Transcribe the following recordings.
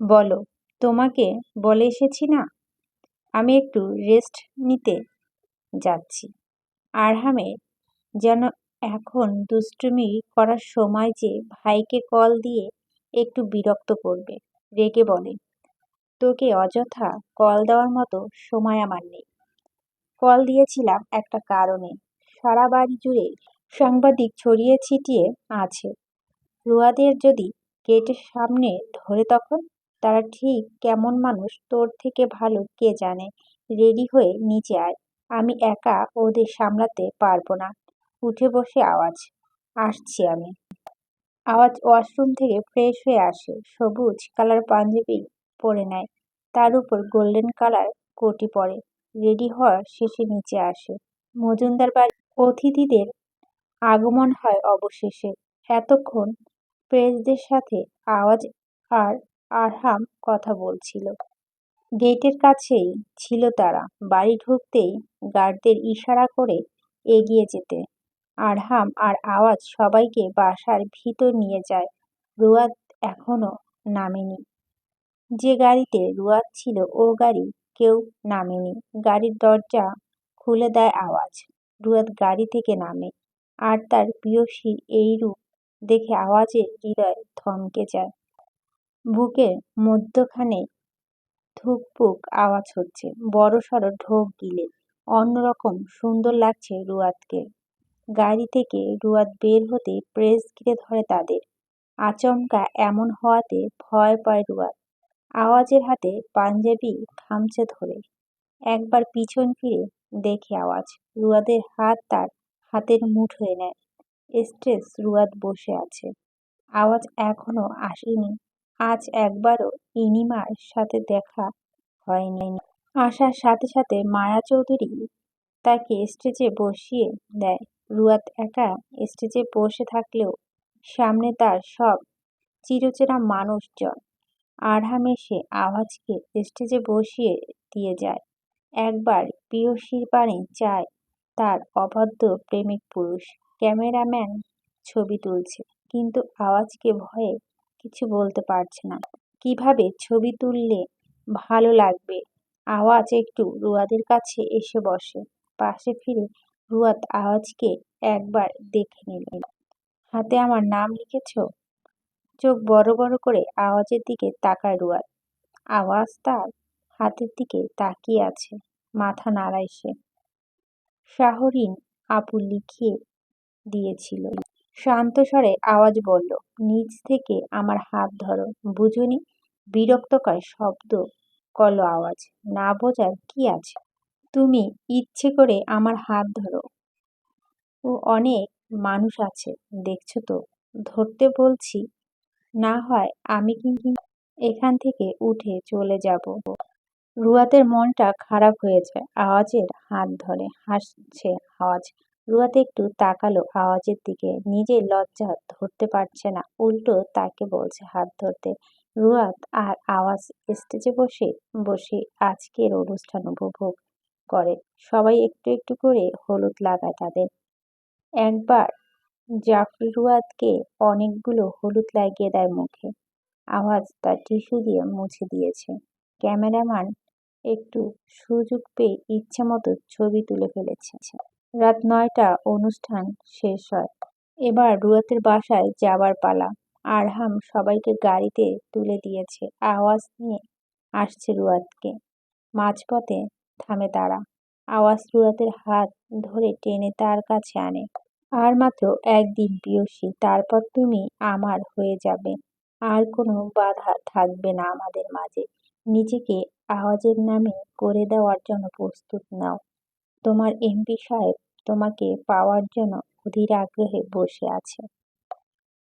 বলো, তোমাকে বলে এসেছি না? আমি একটু রেস্ট নিতে যাচ্ছি। আরহামের যেন এখন দুষ্টুমি করার সময় যে ভাইকে কল দিয়ে একটু বিরক্ত করবে, রেগে বলে, তোকে অযথা কল দেওয়ার মতো সময় আমার নেই। কল দিয়েছিলাম একটা কারণে। সারা বাড়ি জুড়ে সাংবাদিক ছড়িয়ে ছিটিয়ে আছে। রুয়াদের যদি গেটের সামনে ধরে তখন তারা ঠিক কেমন মানুষ, তোর থেকে ভালো কে জানে? রেডি হয়ে নিচে আয়। আমি একা ওদের সামলাতে পারব না। উঠে বসে আওয়াজ। আসছি আমি। আওয়াজ ওয়াশরুম থেকে ফ্রেশ হয়ে আসে। সবুজ কালার পাঞ্জাবি পরে নেয়। তার উপর গোল্ডেন কালার কোটি পরে। রেডি হওয়ার শেষে নিচে আসে। মজুমদার বাড়ি। অতিথিদের আগমন হয় অবশেষে। এতক্ষণ প্রেসদের সাথে আওয়াজ আর আরহাম কথা বলছিল। গেটের কাছেই ছিল তারা। বাড়ি ঢুকতেই গার্ডদের ইশারা করে এগিয়ে যেতে। আরহাম আর আওয়াজ সবাইকে বাসার ভিতর নিয়ে যায়। রুয়াদ এখনও নামেনি। যে গাড়িতে রুয়াদ ছিল, ও গাড়ি কেউ নামেনি। গাড়ির দরজা খুলে দেয় আওয়াজ। রুয়াদ গাড়ি থেকে নামে আর তার প্রিয়সীর এই রূপ দেখে আওয়াজের হৃদয় থমকে যায়। বুকের মধ্যখানে ধুকপুক আওয়াজ হচ্ছে, বড় সড়ো ঢোক গিলে। অন্যরকম সুন্দর লাগছে রুয়াদকে গাড়ি থেকে রুয়াদ বের হতে প্রেস ঘিরে ধরে তাদের। আচমকা এমন হওয়াতে ভয় পায় রুয়াদ আওয়াজের হাতে পাঞ্জাবি খামচে ধরে। একবার পিছন ফিরে দেখে আওয়াজ। রুয়াদের হাত তার হাতের মুঠোয় নেয়। স্ট্রেস রুয়াদ বসে আছে। আওয়াজ এখনও আসেনি। আজ একবারও ইনিমার সাথে দেখা হয়নি। আসার সাথে সাথে মায়া চৌধুরী তাকে স্টেজে বসিয়ে দেয়। রুয়াদ একা স্টেজে বসে থাকলেও সামনে তার সব চিরচেনা মানুষজন। আরহাম এসে আওয়াজকে স্টেজে বসিয়ে দিয়ে যায়। একবার প্রিয়সীর পানে চায় তার অবাধ্য প্রেমিক পুরুষ। ক্যামেরাম্যান ছবি তুলছে, কিন্তু আওয়াজকে ভয়ে কিছু বলতে পারছে না। কীভাবে ছবি তুললে ভালো লাগবে? আওয়াজ একটু রুয়াদের কাছে এসে বসে। পাশে ফিরে রুয়াদ আওয়াজকে একবার দেখে নিলেন হাতে আমার নাম লিখেছ? চোখ বড় বড় করে আওয়াজের দিকে তাকায় রুয়াদ। আওয়াজ তার হাতের দিকে তাকিয়ে আছে, মাথা নাড়ায় সে। শাহরিন আপু লিখিয়ে দিয়েছিল। শান্ত স্বরে আওয়াজ বলল, নিজ থেকে আমার হাত ধরো, বুঝুনি? বিরক্তকর শব্দ করল আওয়াজ, না বোঝার কি আছে? তুমি ইচ্ছে করে আমার হাত ধরো। ও অনেক মানুষ আছে, দেখছ তো, ধরতে বলছি। না হয় আমি কিন্তু এখান থেকে উঠে চলে যাব? রুয়াতের মনটা খারাপ হয়ে যায়, আওয়াজের হাত ধরে, হাসছে আওয়াজ। রুয়াত একটু তাকালো আওয়াজের দিকে। নিজের লজ্জা ধরতে পারছে না। উল্টো তাকে বলছে হাত ধরতে। রুয়াত আর আওয়াজ স্টেজে বসে বসে আজকের অনুষ্ঠান উপভোগ করে। সবাই একটু একটু করে হলুদ লাগায় তাদের। একবার জাফরি রুয়াতকে অনেকগুলো হলুদ লাগিয়ে দেয় মুখে। আওয়াজ তার টিস্যু দিয়ে মুছে দিয়েছে। ক্যামেরাম্যান একটু সুযোগ পেয়ে ইচ্ছে মতো ছবি তুলে ফেলেছে। রাত নয়টা, অনুষ্ঠান শেষ হয়। এবার রুয়াতের বাসায় যাবার পালা। আরহাম সবাইকে গাড়িতে তুলে দিয়েছে। আওয়াজ নিয়ে আসছে রুয়াতকে। মাঝপথে থামে তারা। আওয়াজ রুয়াতের হাত ধরে টেনে তার কাছে আনে। আর মাত্র একদিন পিয়সী তারপর তুমি আমার হয়ে যাবে। আর কোনো বাধা থাকবে না আমাদের মাঝে। নিজেকে আওয়াজের নামে করে দেওয়ার জন্য প্রস্তুত নাও। তোমার এমপি সাহেব তোমাকে পাওয়ার জন্য অধীর আগ্রহে বসে আছে।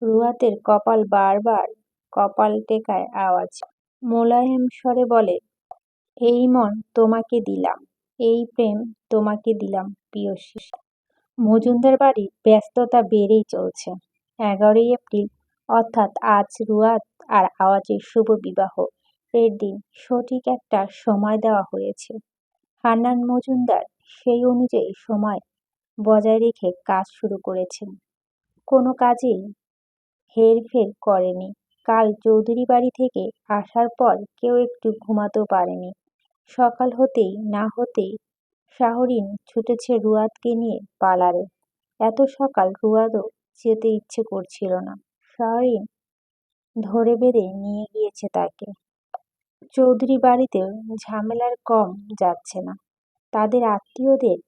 রুয়াতের কপাল বারবার কপাল টেকায় আওয়াজ। মোলায়েম স্বরে বলে, এই মন তোমাকে দিলাম, এই প্রেম তোমাকে দিলাম পিয়সী মজুমদার বাড়ির ব্যস্ততা বেড়েই চলছে। এগারোই এপ্রিল, অর্থাৎ আজ রুয়াত আর আওয়াজের শুভ বিবাহ। এর দিন সঠিক একটা সময় দেওয়া হয়েছে। হান্নান মজুমদার সেই অনুযায়ী সময় বজায় রেখে কাজ শুরু করেছেন। কোনো কাজেই হেরফের করেনি। কাল চৌধুরী বাড়ি থেকে আসার পর কেউ একটু ঘুমাতেও পারেনি। সকাল হতেই না হতেই শাহরিন ছুটেছে রুয়াদকে নিয়ে পার্লারে। এত সকাল রুয়াদও যেতে ইচ্ছে করছিল না। শাহরিন ধরে বেঁধে নিয়ে গিয়েছে তাকে। চৌধুরী বাড়িতে ঝামেলার কম যাচ্ছে না। তাদের আত্মীয়দের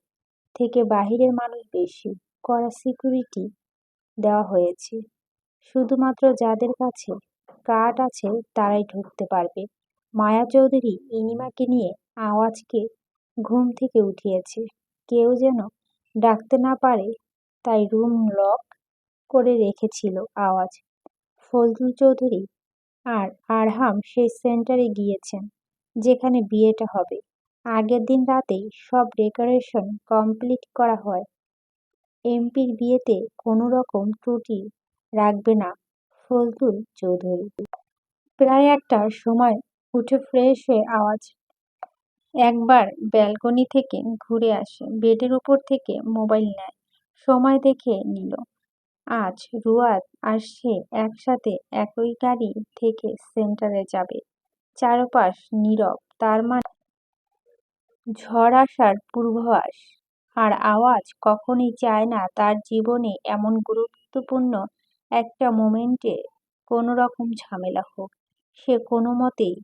থেকে বাহিরের মানুষ বেশি কড়া সিকিউরিটি দেওয়া হয়েছে। শুধুমাত্র যাদের কাছে কার্ড আছে তারাই ঢুকতে পারবে। মায়া চৌধুরী ইনিমাকে নিয়ে আওয়াজকে ঘুম থেকে উঠিয়েছে। কেউ যেন ডাকতে না পারে তাই রুম লক করে রেখেছিল আওয়াজ। ফজলুল চৌধুরী আর আরহাম সেই সেন্টারে গিয়েছেন, যেখানে বিয়েটা হবে। আগের দিন রাতেই সব ডেকোরেশন কমপ্লিট করা হয়। এমপির বিয়েতে কোনো রকম ত্রুটি রাখবে না ফজলুল চৌধুরী। প্রায় একটার সময় উঠে ফ্রেশ হয়ে আওয়াজ একবার ব্যালকনি থেকে ঘুরে আসে, বেডের উপর থেকে মোবাইল নেয়, সময় দেখে নিল। আজ রুয়াদ আর সে একসাথে একই গাড়ি থেকে সেন্টারে যাবে। চারপাশ নীরব, তার মানে ঝড় আসার পূর্বাভাস আর আওয়াজ কখনই চায় না। তার জীবনে এমন গুরুত্বপূর্ণ একটা মোমেন্টে কোনো রকম ঝামেলা হোক, সে কোনো মতেই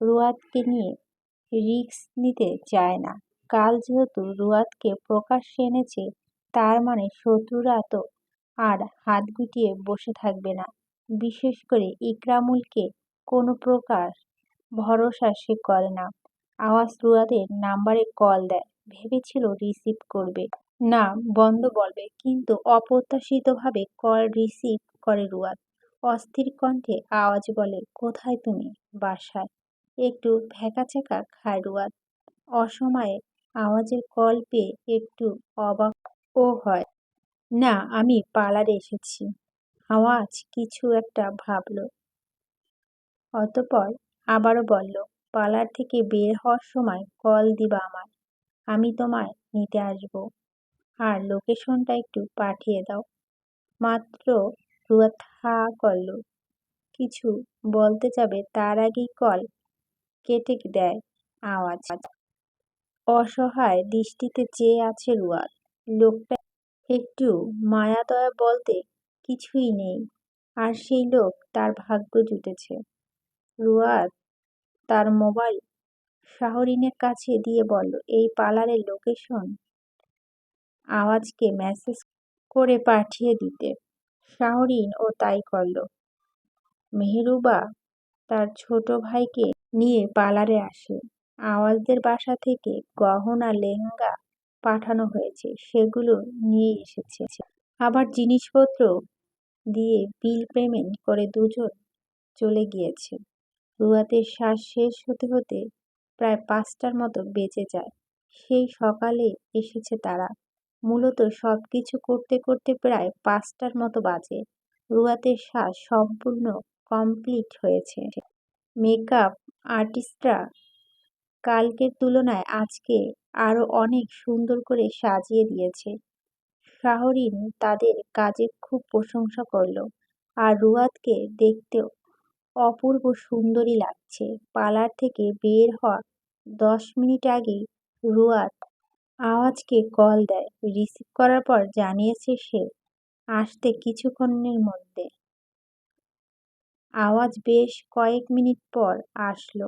রুয়াদকে নিয়ে রিস্ক নিতে চায় না। কাল যেহেতু রুয়াদকে প্রকাশ্যে এনেছে, তার মানে শত্রুরা তো আর হাত গুটিয়ে বসে থাকবে না। বিশেষ করে ইকরামুলকে কোনো প্রকার ভরসা সে করে না। আওয়াজ রুয়াদের নাম্বারে কল দেয়। ভেবেছিল রিসিভ করবে। না, বন্ধ বলবে, কিন্তু অপ্রত্যাশিতভাবে কল রিসিভ করে রুয়াদ। অস্থির কণ্ঠে আওয়াজ বলে, কোথায় তুমি? বাসায়। একটু ভ্যাকাচেকা খায় রুয়াদ। অসময়ে আওয়াজের কল পেয়ে একটু অবাক ও হয়। না, আমি পার্লারে এসেছি। আওয়াজ কিছু একটা ভাবল। অতপর আবারও বলল পার্লার থেকে বের হওয়ার সময় কল দিবা আমার আমি তোমায় নিতে আসব। আর লোকেশনটা একটু পাঠিয়ে দাও। মাত্র রুয়াদ হা করল। কিছু বলতে যাবে তার আগেই কল কেটে দেয় আওয়াজ। অসহায় দৃষ্টিতে চেয়ে আছে রুয়াদ লোকটা একটু মায়া দয়া বলতে কিছুই নেই। আর সেই লোক তার ভাগ্য জুটেছে। রুয়াদ তার মোবাইল শাহরিনের কাছে দিয়ে বলল, এই পার্লারের লোকেশন? আওয়াজকে মেসেজ করে পাঠিয়ে দিতে। শাহরিন ও তাই করল। মেহরুবা তার ছোট ভাইকে নিয়ে পার্লারে আসে। আওয়াজদের বাসা থেকে গহনা, লেহেঙ্গা পাঠানো হয়েছে। সেগুলো নিয়ে এসেছে। আবার জিনিসপত্র দিয়ে বিল পেমেন্ট করে দুজন চলে গিয়েছে। রুয়াতের শ্বাস শেষ হতে হতে প্রায় পাঁচটার মতো বেঁচে যায়। সেই সকালে এসেছে তারা। মূলত সব কিছু করতে করতে প্রায় পাঁচটার মতো বাজে। রুয়াতের শ্বাস সম্পূর্ণ কমপ্লিট হয়েছে। মেকআপ আর্টিস্টরা কালকের তুলনায় আজকে আরও অনেক সুন্দর করে সাজিয়ে দিয়েছে। শাহরিন তাদের কাজের খুব প্রশংসা করল। আর রুয়াদকে দেখতেও অপূর্ব সুন্দরী লাগছে। পার্লার থেকে বের হওয়া দশ মিনিট আগেই রুয়াদ আওয়াজকে কল দেয়। রিসিভ করার পর জানিয়েছে সে আসতে কিছুক্ষণের মধ্যে। আওয়াজ বেশ কয়েক মিনিট পর আসলো।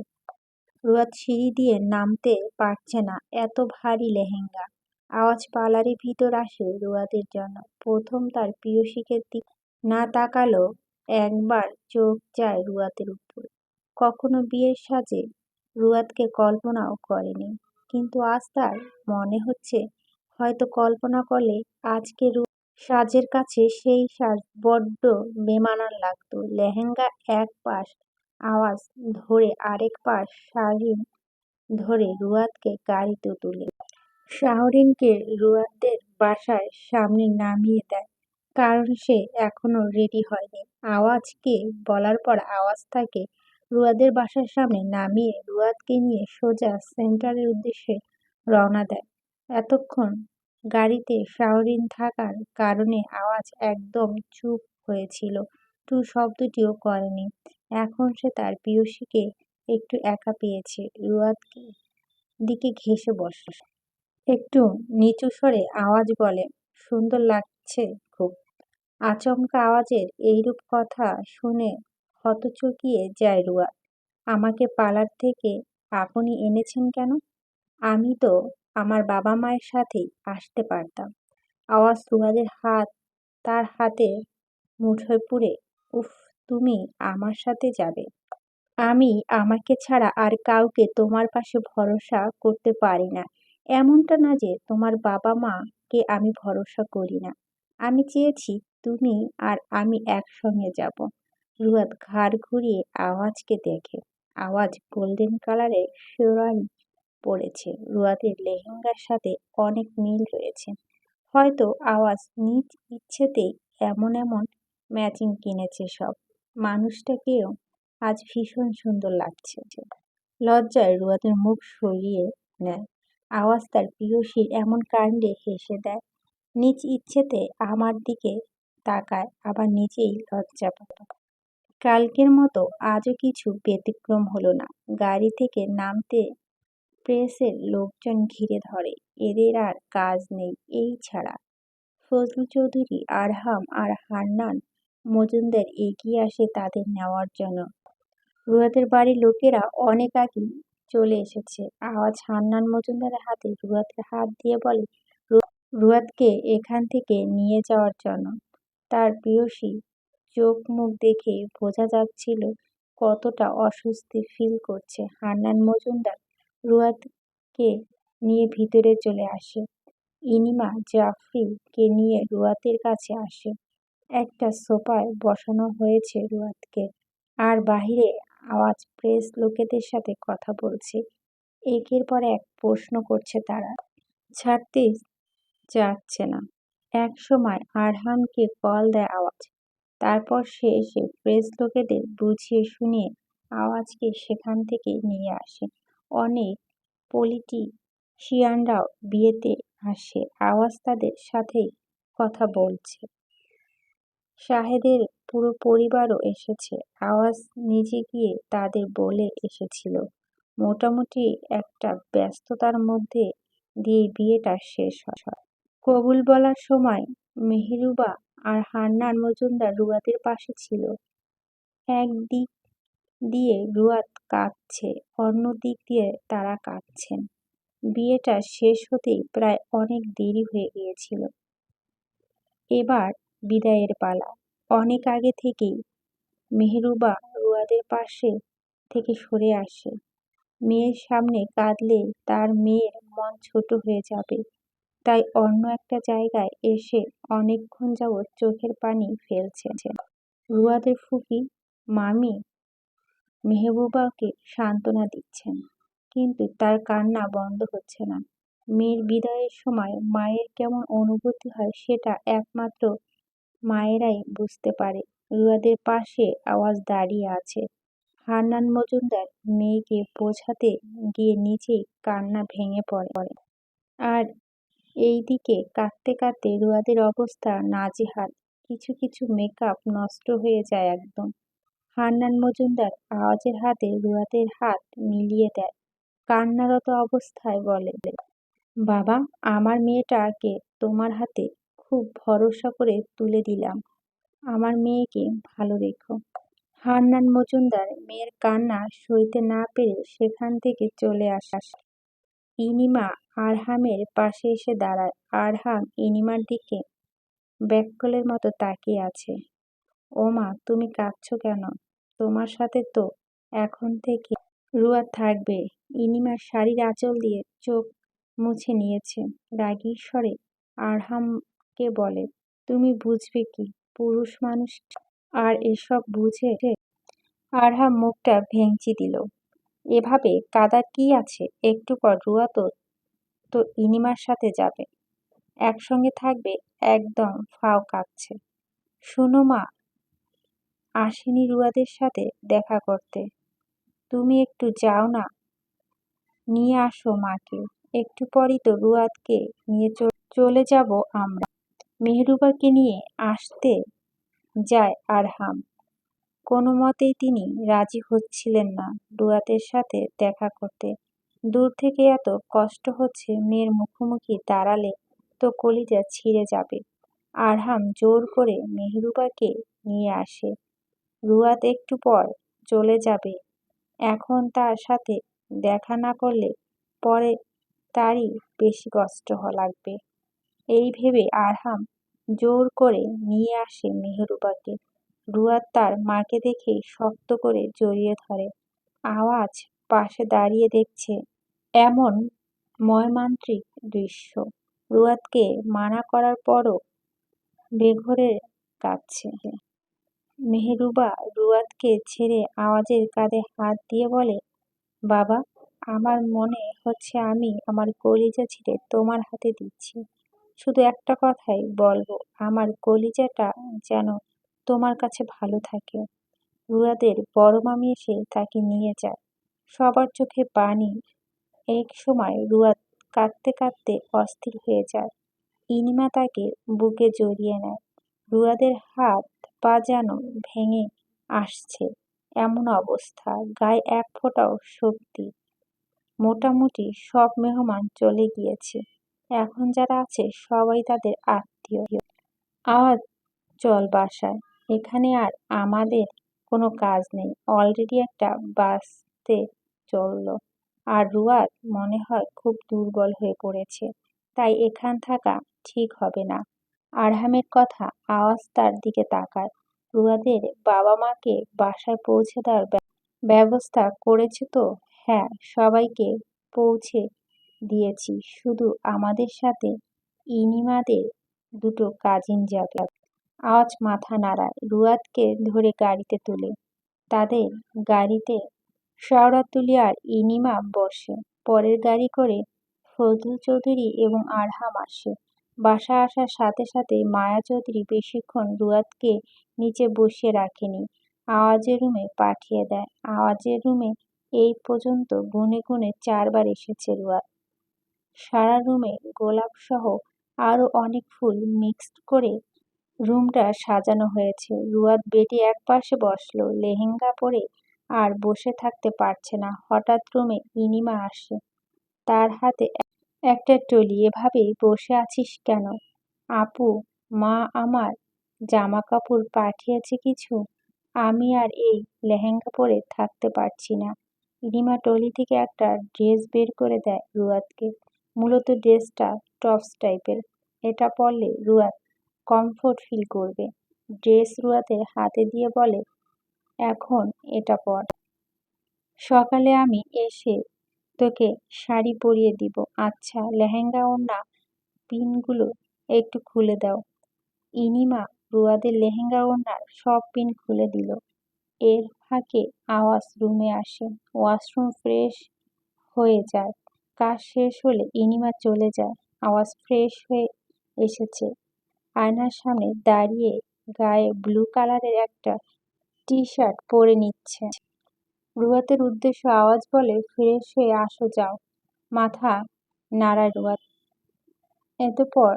রুয়াদ সিঁড়ি দিয়ে নামতে পারছে না। এত ভারী লেহেঙ্গা। আওয়াজ পার্লারের ভিতর আসে রুয়াদের জন্য। প্রথম তার প্রিয়সীকে দিক না তাকালো একবার চোখ যায় রুয়াতের উপর। কখনো বিয়ের সাজে রুয়াতকে কল্পনাও করেনি। কিন্তু আজ তার মনে হচ্ছে, হয়তো কল্পনা করলে আজকে রু সাজের কাছে সেই সাজ বড্ড বেমানার লাগতো। লেহেঙ্গা এক পাশ, আওয়াজ ধরে আরেক পাশ শাহরিন ধরে রুয়াতকে গাড়িতে তুলে। শাহরিনকে রুয়াদের বাসায় সামনে নামিয়ে দেয়। কারণ সে এখনও রেডি হয়নি। আওয়াজকে বলার পর আওয়াজ তাকে রুয়াদের বাসার সামনে নামিয়ে রুয়াদকে নিয়ে সোজা সেন্টারের উদ্দেশ্যে রওনা দেয়। এতক্ষণ গাড়িতে শাহরিন থাকার কারণে আওয়াজ একদম চুপ হয়েছিল। টু শব্দটিও করেনি। এখন সে তার প্রিয়সীকে একটু একা পেয়েছে। রুয়াদকে দিকে ঘেঁষে বসে। একটু নিচু স্বরে আওয়াজ বলে, সুন্দর লাগছে খুব। আচমকা আওয়াজের এইরূপ কথা শুনে হতচকিয়ে যায় রুয়া। আমাকে পালার থেকে আপনি এনেছেন কেন? আমি তো আমার বাবা মায়ের সাথেই আসতে পারতাম। আওয়াজ রুয়াদের হাত, তার হাতে মুঠোয় পুরে উফ, তুমি আমার সাথে যাবে। আমি আমাকে ছাড়া আর কাউকে তোমার পাশে ভরসা করতে পারি না। এমনটা না যে তোমার বাবা মাকে আমি ভরসা করি না। আমি চেয়েছি তুমি আর আমি একসঙ্গে যাব। রুয়াদ ঘাড় ঘুরিয়ে আওয়াজকে দেখে। আওয়াজ গোল্ডেন কালারের শেরওয়ানি পড়েছে। রুয়াদের লেহেঙ্গার সাথে অনেক মিল রয়েছে। হয়তো আওয়াজ নিজ ইচ্ছেতেই এমন এমন ম্যাচিং কিনেছে সব। মানুষটাকেও আজ ভীষণ সুন্দর লাগছে লজ্জায় রুয়াদের মুখ সরিয়ে নেয়। আওয়াজ তার প্রিয়সীর এমন কাণ্ডে হেসে দেয়। নিজ ইচ্ছেতে আমার দিকে তাকায়, আবার নিজেই লজ্জা পায়। কালকের মতো আজও কিছু ব্যতিক্রম হলো না। গাড়ি থেকে নামতে প্রেসের লোকজন ঘিরে ধরে। এদের আর কাজ নেই, এই ছাড়া। ফজলু চৌধুরী, আরহাম আর হান্নান মজুমদার এগিয়ে আসে তাদের নেওয়ার জন্য। রুয়াদের বাড়ির লোকেরা অনেক আগেই চলে এসেছে। আওয়াজ হান্নান মজুমদারের হাতে, রুয়াদের হাত দিয়ে বলে রুয়াদকে এখান থেকে নিয়ে যাওয়ার জন্য। তার প্রিয়সী চোখ মুখ দেখে বোঝা যাচ্ছিল কতটা অস্বস্তি ফিল করছে হান্নান মজুমদার। রুয়াদকে নিয়ে ভিতরে চলে আসে। ইনিমা জাফরিকে নিয়ে রুয়াতের কাছে আসে। একটা সোফায় বসানো হয়েছে রুয়াদকে আর বাহিরে আওয়াজ প্রেস লোকেদের সাথে কথা বলছে। একের পর এক প্রশ্ন করছে তারা। ছাড়তে যাচ্ছে না। এক সময় আরহামকে কল দেয় আওয়াজ। তারপর সে এসে প্রেস লোকেদের বুঝিয়ে শুনিয়ে আওয়াজকে সেখান থেকে নিয়ে আসে। অনেক পলিটিশিয়ানরাও বিয়েতে আসে। আওয়াজ তাদের সাথেই কথা বলছে। শাহেদের পুরো পরিবারও এসেছে। আওয়াজ নিজে গিয়ে তাদের বলে এসেছিল। মোটামুটি একটা ব্যস্ততার মধ্যে দিয়ে বিয়েটা শেষ হয়। কবুল বলার সময় মেহেরুবা আর হান্নান মজুমদার রুয়াদের পাশে ছিল। এক দিক দিয়ে রুয়াত কাঁদছে, অন্য দিক দিয়ে তারা কাঁদছেন। বিয়েটা শেষ হতেই প্রায় অনেক দেরি হয়ে গিয়েছিল। এবার বিদায়ের পালা। অনেক আগে থেকেই মেহরুবা রুয়াদের পাশে থেকে সরে আসে। মেয়ের সামনে কাঁদলে তার মেয়ের মন ছোট হয়ে যাবে। তাই অন্য একটা জায়গায় এসে অনেকক্ষণ যাবৎ চোখের পানি ফেলছে। রুয়াদের ফুফি মামি, মেহবুবাকে সান্ত্বনা দিচ্ছেন, কিন্তু তার কান্না বন্ধ হচ্ছে না। মেয়ের বিদায়ের সময় মায়ের কেমন অনুভূতি হয় সেটা একমাত্র মায়েরাই বুঝতে পারে। রুয়াদের পাশে আওয়াজ দাঁড়িয়ে আছে। হান্নান মজুমদার মেয়েকে বোঝাতে গিয়ে নিজেই কান্না ভেঙে পড়ে। আর এইদিকে কাঁদতে কাঁদতে রুয়াদের অবস্থা নাজেহাল। কিছু কিছু মেকআপ নষ্ট হয়ে যায় একদম। হান্নান মজুমদার আওয়াজের হাতে রুয়াদের হাত মিলিয়ে দেয়। কান্নারত অবস্থায় বলে, বাবা, আমার মেয়েটাকে তোমার হাতে খুব ভরসা করে তুলে দিলাম। আমার মেয়েকে ভালো রেখো। হান্নান মজুমদার মেয়ের কান্না সইতে না পেরে সেখান থেকে চলে আসাস ইনিমা আরহামের পাশে এসে দাঁড়ায়। আরহাম ইনিমার দিকে ব্যাককলের মতো তাকিয়ে আছে। ওমা, তুমি কাঁদছ কেন? তোমার সাথে তো এখন থেকে রুয়া থাকবে। ইনিমার শাড়ির আঁচল দিয়ে চোখ মুছে নিয়েছে। রাগী স্বরে আরহামকে বলে, তুমি বুঝবে কি? পুরুষ মানুষ আর এসব বুঝে আরহাম মুখটা ভেঙচি দিল। এভাবে কাদার কি আছে? একটু পর রুয়া তো তো ইনিমার সাথে যাবে। একসঙ্গে থাকবে, একদম ফাও কাঁদছে। শুনো মা, আসেনি রুয়াদের সাথে দেখা করতে। তুমি একটু যাও না। নিয়ে আসো মাকে। একটু পরই তো রুয়াদকে নিয়ে চলে যাব আমরা। মেহরুবাকে নিয়ে আসতে যায় আরহাম। কোনো মতেই তিনি রাজি হচ্ছিলেন না রুয়াতের সাথে দেখা করতে। দূর থেকে এত কষ্ট হচ্ছে মেয়ের মুখোমুখি দাঁড়ালে তো কলিজা ছিঁড়ে যাবে। আরহাম জোর করে মেহরুবাকে নিয়ে আসে। রুয়াত একটু পর চলে যাবে। এখন তার সাথে দেখা না করলে পরে তারই বেশি কষ্ট লাগবে। এই ভেবে আরহাম জোর করে নিয়ে আসে মেহরুবাকে। রুয়াত তার মাকে দেখেই শক্ত করে জড়িয়ে ধরে। আওয়াজ পাশে দাঁড়িয়ে দেখছে এমন ময়মান্ত্রিক দৃশ্য। রুয়াতকে মানা করার পরও বেঘরে কাঁদছে মেহরুবা রুয়াতকে ছেড়ে আওয়াজের কাঁধে হাত দিয়ে বলে, বাবা, আমার মনে হচ্ছে আমি আমার কলিজা ছিঁড়ে তোমার হাতে দিচ্ছি। শুধু একটা কথাই বলব, আমার কলিজাটা যেন তোমার কাছে ভালো থাকে। রুয়াদের বড় মামি এসে তাকে নিয়ে যায়। সবার চোখে পানি এক সময় রুয়াদ কাঁদতে কাঁদতে অস্থির হয়ে যায়। ইনিমা তাকে বুকে জড়িয়ে নেয়। রুয়াদের হাত পা যেন ভেঙে আসছে। এমন অবস্থা, গায়ে এক ফোঁটাও শক্তি। মোটামুটি সব মেহমান চলে গিয়েছে। এখন যারা আছে সবাই তাদের আত্মীয়। আওয়াজ চল বাসায়। এখানে আর আমাদের কোনো কাজ নেই। অলরেডি একটা বাসতে চলল। আর রুয়াদ মনে হয় খুব দুর্বল হয়ে পড়েছে। তাই এখান থাকা ঠিক হবে না। আরহামের কথা আওয়াজ তার দিকে তাকায়। রুয়াদের বাবা মাকে বাসায় পৌঁছে দেওয়ার ব্যবস্থা করেছে তো? হ্যাঁ সবাইকে পৌঁছে দিয়েছি। শুধু আমাদের সাথে ইনিমাদের দুটো কাজিন যাবে। আওয়াজ মাথা নাড়ায় রুয়াদকে ধরে গাড়িতে তুলে। তাদের গাড়িতে শাওরাতুলি আর ইনিমা বসে। পরের গাড়ি করে ফজলু চৌধুরী এবং আরহাম আসে। বাসা আসার সাথে সাথে মায়া চৌধুরী বেশিক্ষণ রুয়াদকে নিচে বসিয়ে রাখেনি। আওয়াজের রুমে পাঠিয়ে দেয়। আওয়াজের রুমে এই পর্যন্ত গুনে গুনে চারবার এসেছে রুয়াদ। সারা রুমে গোলাপসহ আরও অনেক ফুল মিক্সড করে রুমটা সাজানো হয়েছে। রুয়াদ বেটি এক পাশে বসল, লেহেঙ্গা পরে আর বসে থাকতে পারছে না। হঠাৎ রুমে ইনিমা আসে। তার হাতে একটা টলি। এভাবেই বসে আছিস কেন? আপু, মা আমার জামা কাপড় পাঠিয়েছে কিছু? আমি আর এই লেহেঙ্গা পরে থাকতে পারছি না। ইনিমা টলি থেকে একটা ড্রেস বের করে দেয় রুয়াদকে। মূলত ড্রেসটা টপস টাইপের। এটা পরলে রুয়াদ কমফোর্ট ফিল করবে। ড্রেস রুয়াতে হাতে দিয়ে বলে, এখন এটা পর। সকালে আমি এসে তোকে শাড়ি পরিয়ে দিব। আচ্ছা লেহেঙ্গা ওড়না পিনগুলো একটু খুলে দাও। ইনিমা রুয়াদের লেহেঙ্গা ওড়নার সব পিন খুলে দিল। এর ফাঁকে আওয়াজ রুমে আসে। ওয়াশরুম ফ্রেশ হয়ে যায়। কাজ শেষ হলে ইনিমা চলে যায়। আওয়াজ ফ্রেশ হয়ে এসেছে। আয়নার সামনে দাঁড়িয়ে গায়ে ব্লু কালারের একটা টি শার্ট পরে নিচ্ছে। রুয়াতের উদ্দেশ্য আওয়াজ বলে ফ্রেশ হয়ে আসো, যাও। মাথা নাড়ায় রুয়াত। এতপর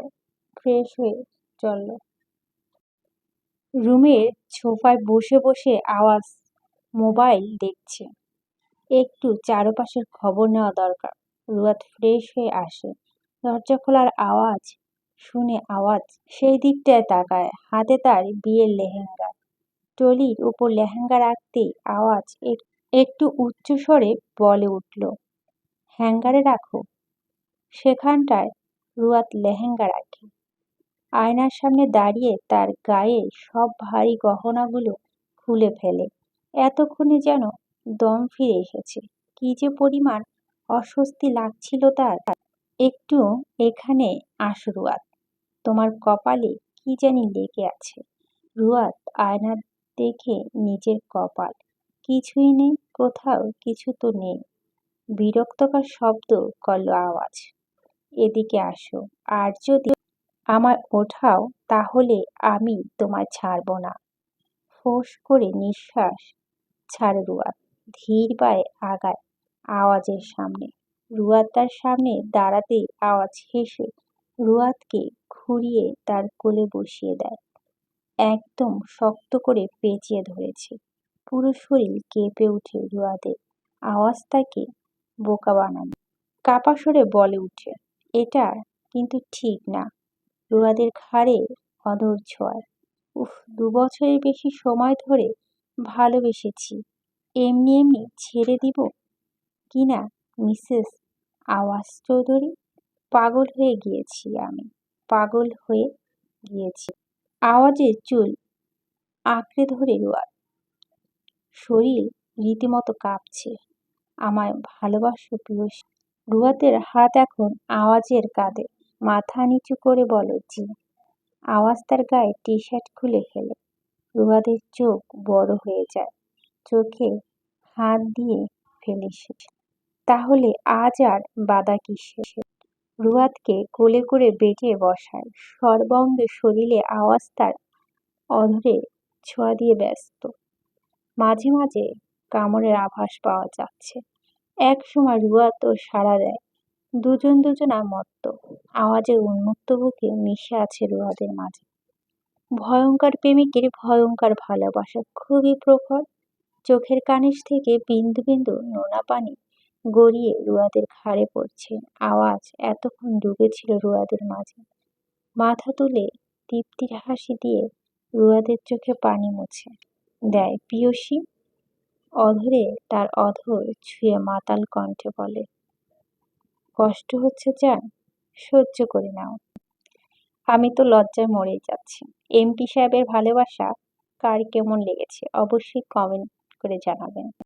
ফ্রেশ হয়ে চলল। রুমের সোফায় বসে বসে আওয়াজ, মোবাইল দেখছে। একটু চারপাশের খবর নেওয়া দরকার। রুয়াত ফ্রেশ হয়ে আসে। দরজা খোলার আওয়াজ শুনে আওয়াজ সেই দিকটায় তাকায়। হাতে তার বিয়ের লেহেঙ্গা। টলির উপর লেহেঙ্গা রাখতেই আওয়াজ একটু উচ্চস্বরে বলে উঠল, হ্যাঙ্গারে রাখো। সেখানটায় রুয়াত লেহেঙ্গা রাখে। আয়নার সামনে দাঁড়িয়ে তার গায়ে সব ভারী গহনাগুলো খুলে ফেলে। এতক্ষণে যেন দম ফিরে এসেছে। কি যে পরিমাণ অস্বস্তি লাগছিল তার। একটু এখানে আস রুয়াত। তোমার কপালে কি জানি লেগে আছে। রুয়াত আয়না দেখে নিজের কপাল। কিছুই নেই, কোথাও কিছু তো নেই। বিরক্তকর শব্দ করল আওয়াজ। এদিকে আসো, আর যদি আমার ওঠাও, তাহলে আমি তোমায় ছাড়ব না। ফোঁস করে নিঃশ্বাস ছাড়ে রুয়াত, ধীর পায়ে আগায় আওয়াজের সামনে। রুয়াত তার সামনে দাঁড়াতেই আওয়াজ হেসে রুয়াতকে ঘুরিয়ে তার কোলে বসিয়ে দেয়। একদম শক্ত করে পেঁচিয়ে ধরেছে। পুরো শরীর কেঁপে উঠে রুয়াদের। আওয়াজ তাকে বোকা বানানো কাপা সরে বলে উঠে, এটা কিন্তু ঠিক না। রুয়াদের ঘাড়ে অধর ছোঁয়ার। উফ, দু বছরের বেশি সময় ধরে ভালোবেসেছি। এমনি এমনি ছেড়ে দিব কিনা, মিসেস আওয়াজ চৌধুরী? পাগল হয়ে গিয়েছি আমি। পাগল হয়ে গিয়েছি। আওয়াজের চুল আঁকড়ে ধরে রুয়াদ শরীর রীতিমতো কাঁপছে। আমায় ভালোবাসো প্রিয়সী। রুয়াতের হাত এখন আওয়াজের কাঁধে। মাথা নিচু করে বলে, জি। আওয়াজ তার গায়ে টি শার্ট খুলে ফেলে। রুয়াদের চোখ বড় হয়ে যায়। চোখে হাত দিয়ে ফেলে তাহলে আজ আর বাধা কিসে রুয়াদকে কোলে করে বেঁধে বসায়। সর্বঙ্গে শরীরে আওয়াজ তার অধরে ছোঁয়া দিয়ে ব্যস্ত। মাঝে মাঝে কামড়ের আভাস পাওয়া যাচ্ছে। এক সময় রুয়াদও সাড়া দেয়। দুজন দুজনা মত্ত। আওয়াজে উন্মুক্ত বুকে মিশে আছে রুয়াদের মাঝে। ভয়ঙ্কর প্রেমিকের ভয়ঙ্কর ভালোবাসা খুবই প্রখর। চোখের কানিস থেকে বিন্দু বিন্দু নোনা পানি গড়িয়ে রুয়াদের ঘাড়ে পড়ছে। আওয়াজ এতক্ষণ ডুবেছিল রুয়াদের মাঝে। মাথা তুলে তৃপ্তির হাসি দিয়ে রুয়াদের চোখে পানি মুছে। দেয়, পিয়সী? অধরে তার অধর ছুঁয়ে মাতাল কণ্ঠে বলে, কষ্ট হচ্ছে যান সহ্য করে নাও। আমি তো লজ্জায় মরেই যাচ্ছি। এমপি সাহেবের ভালোবাসা কার কেমন লেগেছে? অবশ্যই কমেন্ট করে জানাবেন।